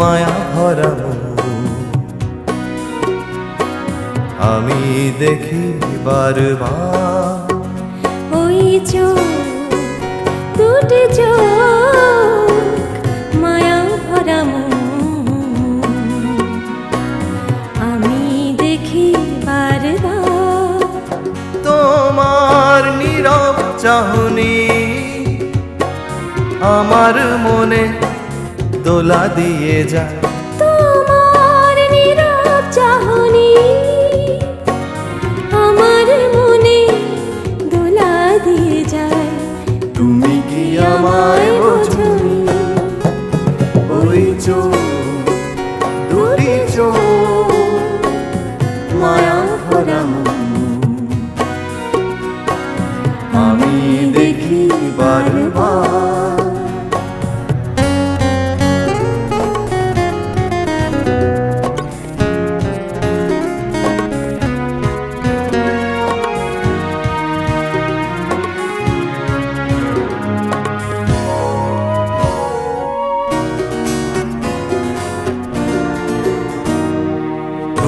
মায়া ভরা। আমি দেখি বারবার। ওই চোখ দুটি চোখ মায়া ভরা আমি দেখি বারবার। তোমার নীরব চাহনি আমার মনে দোলা দিয়ে যায় তোমার নীরব চাহনি আমার মনে দোলা দিয়ে যায়। তুমি কি আমায় ওই চোখ দুটি চোখ।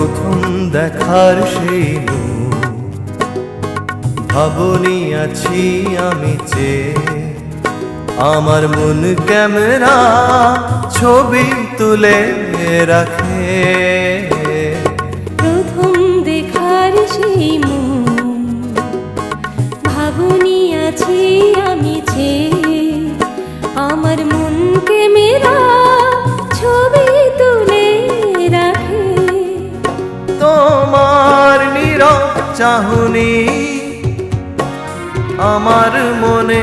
প্রথম দেখার সেই ভাবনি আছি আমি যে আমার মন ক্যামেরা ছবি তুলে রাখে। চাহনি আমার মনে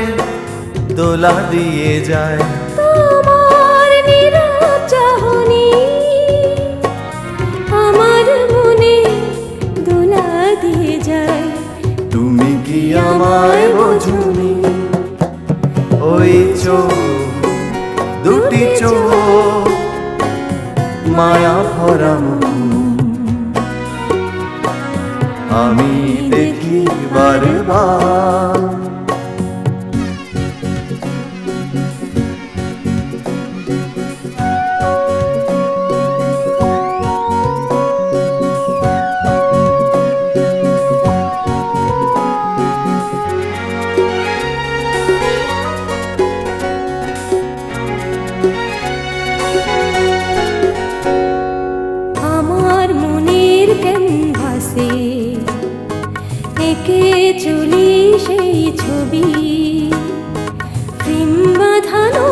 দোলা দিয়ে যায়। তোমার নীরব চাহনি আমার মনে দোলা দিয়ে যায়। তুমি কি আমায় বোঝনি? ওই চোখ দুটি চোখ মায়া ভরা মন। আমি দেখি বারবার। একে চলি সেই ছবি। প্রেম বাঁধানো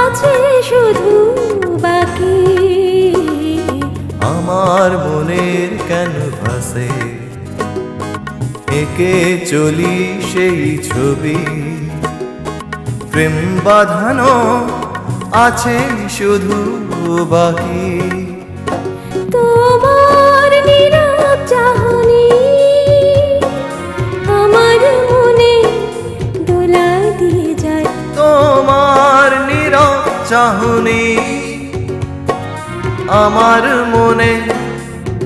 আছে শুধু বাকি। আমার মনের ক্যানভাসে একে চলি সেই ছবি। প্রেম বাঁধানো আছে শুধু বাকি। চাহনি। আমার মনে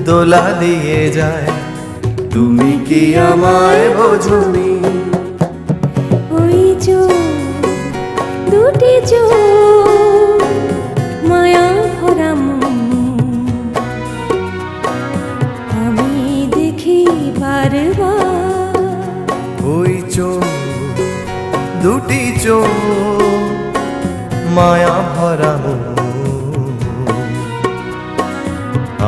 দোলা দিয়ে যায়। তুমি কি আমায় বোঝনি? ওই চোখ দুটি মায়া ভরা আমি দেখি বারবার। ওই চোখ দুটি চোখ মায়া ভরা।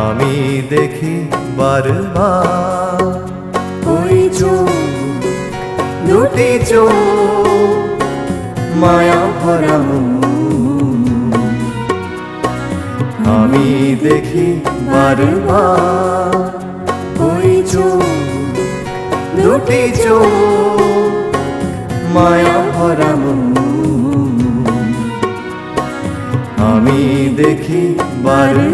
আমি দেখি বারবার ওই চোখ, দুটি মায়া ভরা। আমি দেখি বারবার ওই চোখ, দুটি চোখ মায়া ভরা আমি দেখি বারে